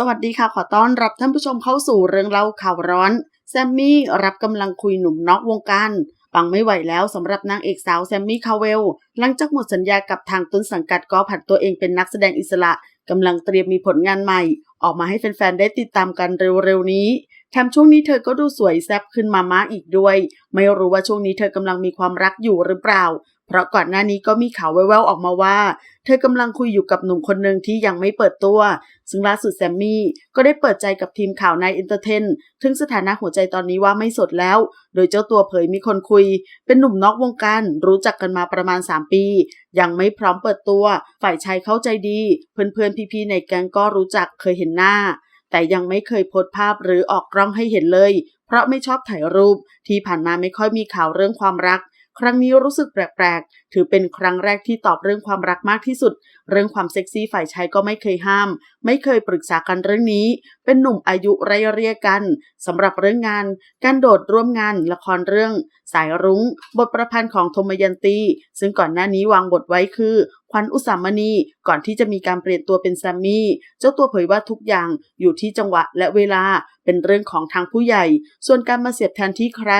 สวัสดีค่ะ ขอต้อนรับท่านผู้ชมเข้าสู่เรื่องเล่าข่าวร้อน แซมมี่รับกำลังคุยหนุ่มนอกวงการปังไม่ไหวแล้วสำหรับนางเอกสาวแซมมี่คาเวล หลังจากหมดสัญญากับทางต้นสังกัดก็ผันตัวเองเป็นนักแสดงอิสระกำลังเตรียมมีผลงานใหม่ ออกมาให้แฟนๆ ได้ติดตามกันเร็วๆ นี้แถมช่วงนี้เธอก็ดูสวยแซ่บขึ้นมามาอีกด้วย ไม่รู้ว่าช่วงนี้เธอกำลังมีความรักอยู่หรือเปล่า เพราะก่อนหน้านี้ก็มีข่าวแว่วๆออกมาว่า เธอกำลังคุยอยู่กับหนุ่มคนหนึ่งที่ยังไม่เปิดตัว ซึ่งล่าสุดแซมมี่ก็ได้เปิดใจกับทีมข่าวนายเอนเตอร์เทนถึงสถานะหัวใจตอนนี้ว่าไม่สดแล้ว โดยเจ้าตัวเผยมีคนคุย เป็นหนุ่มนอกวงการรู้จักกันมาประมาณ 3 ปี ยังไม่พร้อมเปิดตัว ฝ่ายชายเข้าใจดี เพื่อนๆพี่ๆในแก๊งก็รู้จักเคยเห็นหน้า แต่ยังไม่เคยโพสภาพหรือออกกล้องให้เห็นเลย เพราะไม่ชอบถ่ายรูป ที่ผ่านมาไม่ค่อยมีข่าวเรื่องความรัก ครั้งนี้รู้สึกแปลกๆ ถือเป็นครั้งแรกที่ตอบเรื่องความรักมากที่สุด เรื่องความเซ็กซี่ฝ่ายชายก็ไม่เคยห้าม ไม่เคยปรึกษากันเรื่องนี้ เป็นหนุ่มอายุไรเรียกันสำหรับเรื่องงาน การโดดร่วมงานละครเรื่อง สายรุง้ง บทประพันธ์ของธมยันตี ซึ่งก่อนหน้านี้วางบทไว้คือขวัญอุสามณี ก่อนที่จะมีการเปลี่ยนตัวเป็นแซมมี่ เจ้าตัวเผยว่าทุกอย่างอยู่ที่จังหวะและเวลาเป็นเรื่องของทางผู้ใหญ่ ส่วนการมาเสียบแทนที่ใคร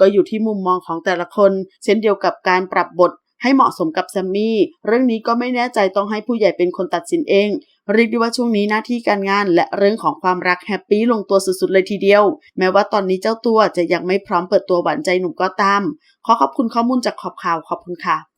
ก็อยู่ที่มุมมองของแต่ละคน เช่นเดียวกับการปรับบทให้เหมาะสมกับแซมมี่ เรื่องนี้ก็ไม่แน่ใจต้องให้ผู้ใหญ่เป็นคนตัดสินเอง เรียกได้ว่าช่วงนี้หน้าที่การงานและเรื่องของความรักแฮปปี้ลงตัวสุดๆเลยทีเดียว แม้ว่าตอนนี้เจ้าตัวจะยังไม่พร้อมเปิดตัวหวานใจหนุ่มก็ตาม ขอขอบคุณข้อมูลจากขอบข่าวขอบคุณค่ะ